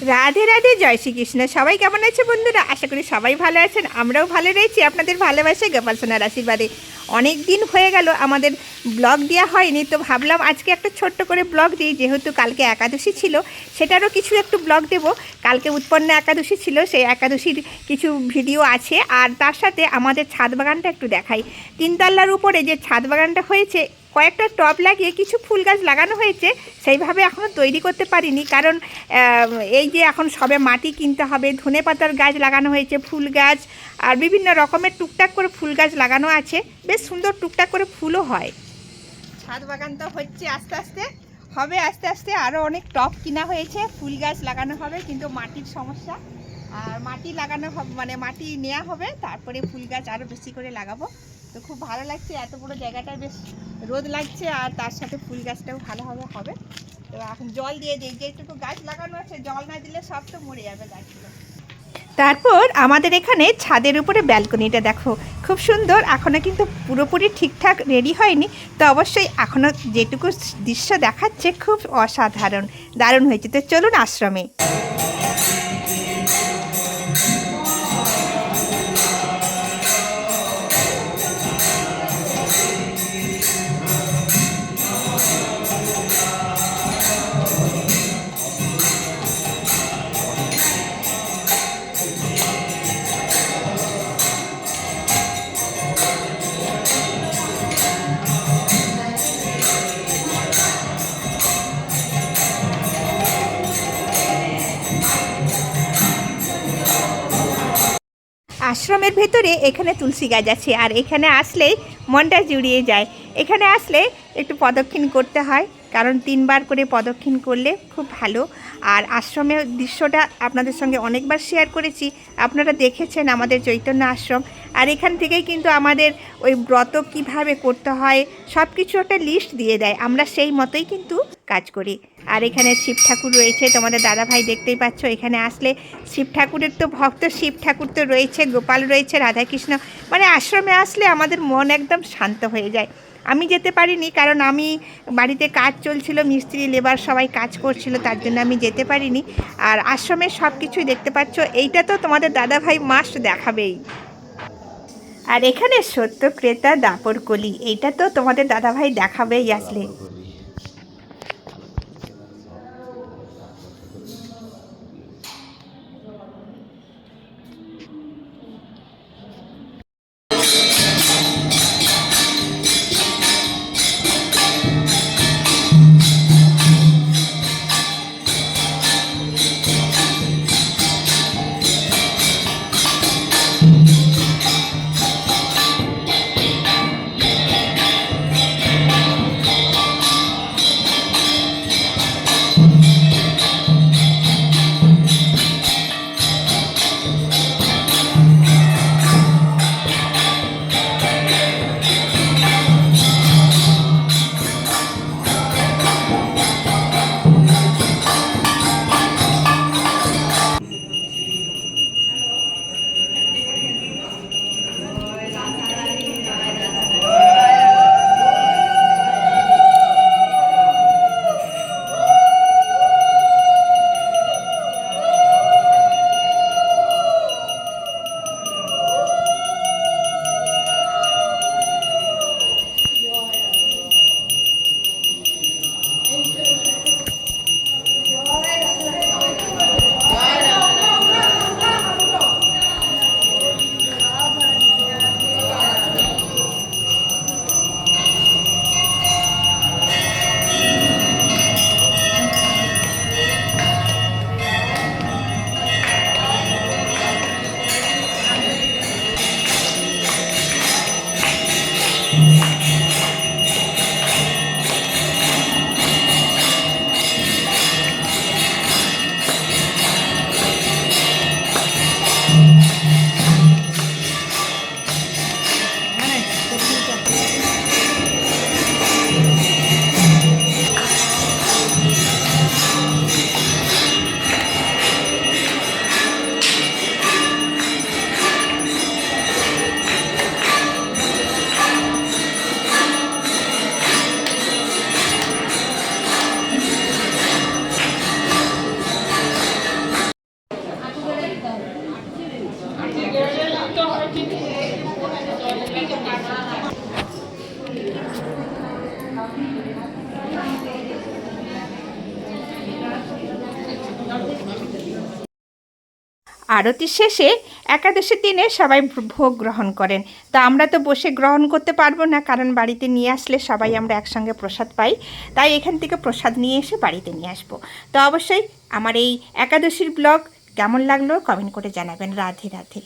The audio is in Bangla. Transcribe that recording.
রাধে রাধে, জয় শ্রীকৃষ্ণ। সবাই কেমন আছে বন্ধুরা? আশা করি সবাই ভালো আছেন, আমরাও ভালো রয়েছি। আপনাদের ভালোবাসে, গোপাল সোনার আশীর্বাদে। অনেক দিন হয়ে গেল, আমাদের ব্লগ দেওয়া হয়নি, তো ভাবলাম আজকে একটা ছোট্ট করে ব্লগ দিই, যেহেতু কালকে একাদশী ছিল, সেটারও কিছু একটু ব্লগ দেব। কালকে উৎপন্ন একাদশী ছিল, সেই একাদশীর কিছু ভিডিও আছে, আর তার সাথে আমাদের ছাদ বাগানটা একটু দেখাই। তিনতলার উপরে যে ছাদ বাগানটা হয়েছে, কয়েকটা টব লাগিয়ে কিছু ফুল গাছ লাগানো হয়েছে, সেইভাবে এখনও তৈরি করতে পারিনি, কারণ এই যে এখন সবে মাটি কিনতে হবে, ধনে পাতার গাছ লাগানো হয়েছে, ফুল গাছ, আর বিভিন্ন রকমের টুকটাক করে ফুল গাছ লাগানো আছে, বেশ সুন্দর টুকটাক করে ফুলও হয়। ছাদ বাগান তো হচ্ছে আস্তে আস্তে, হবে আস্তে আস্তে আরও অনেক টব কিনা হয়েছে, ফুল গাছ লাগানো হবে কিন্তু মাটির সমস্যা। আর মাটি লাগানো হবে মানে মাটি নেওয়া হবে, তারপরে ফুল গাছ আরও বেশি করে লাগাবো। তো খুব ভালো লাগছে, এত বড় জায়গাটা বেশ রোদ লাগছে আর তার সাথে ফুল গাছটাও ভালোভাবে হবে। তো এখন জল দিয়ে দিই, যেটুকু গাছ লাগানো আছে, জল না দিলে সব তো মরে যাবে গাছগুলো। তারপর আমাদের এখানে ছাদের উপরে ব্যালকনিটা দেখো। খুব সুন্দর এখনও কিন্তু পুরোপুরি ঠিকঠাক রেডি হয়নি, তো অবশ্যই এখনও যেটুকু দৃশ্য দেখাচ্ছে খুব অসাধারণ, দারুণ হয়েছে। তো চলুন আশ্রমে। আশ্রমের ভেতরে এখানে তুলসী গাছ আছে আর এখানে আসলেই মনটা জুড়িয়ে যায়। এখানে আসলে একটু প্রদক্ষিণ করতে হয়, কারণ তিনবার করে প্রদক্ষিণ করলে খুব ভালো। আর আশ্রমের দৃশ্যটা আপনাদের সঙ্গে অনেকবার শেয়ার করেছি। আপনারা দেখেছেন আমাদের চৈতন্য আশ্রম। আর এখান থেকেই কিন্তু আমাদের ওই ব্রত কীভাবে করতে হয় সব কিছু একটা লিস্ট দিয়ে দেয়। আমরা সেই মতোই কিন্তু কাজ করি। আর এখানে শিব ঠাকুর রয়েছে, তোমাদের দাদা ভাই দেখতেই পাচ্ছ, এখানে আসলে শিব ঠাকুরের তো ভক্ত, শিব ঠাকুর তো রয়েছে, গোপাল রয়েছে, রাধাকৃষ্ণ মানে আশ্রমে আসলে আমাদের মন একদম শান্ত হয়ে যায়। আমি যেতে পারিনি কারণ আমি বাড়িতে কাজ চলছিল, মিস্ত্রি, লেবার সবাই কাজ করছিল, তার জন্য আমি যেতে পারিনি। আর আশ্রমের সব কিছুই দেখতে পাচ্ছ, এইটা তো তোমাদের দাদা ভাই মাস্ট দেখাবেই। আর এখানে সত্য ক্রেতা দাপর কলি এইটা তো তোমাদের দাদা ভাই দেখাবেই আসলে। Yeah. আরতি শেষে একাদশীর দিনে সবাই ভোগ গ্রহণ করেন। তা আমরা তো বসে গ্রহণ করতে পারব না, কারণ বাড়িতে নিয়ে আসলে সবাই আমরা একসঙ্গে প্রসাদ পাই। তাই এখান থেকে প্রসাদ নিয়ে এসে বাড়িতে নিয়ে আসব। তো অবশ্যই আমার এই একাদশীর ব্লগ কেমন লাগল কমেন্ট করে জানাবেন। রাধে রাধে।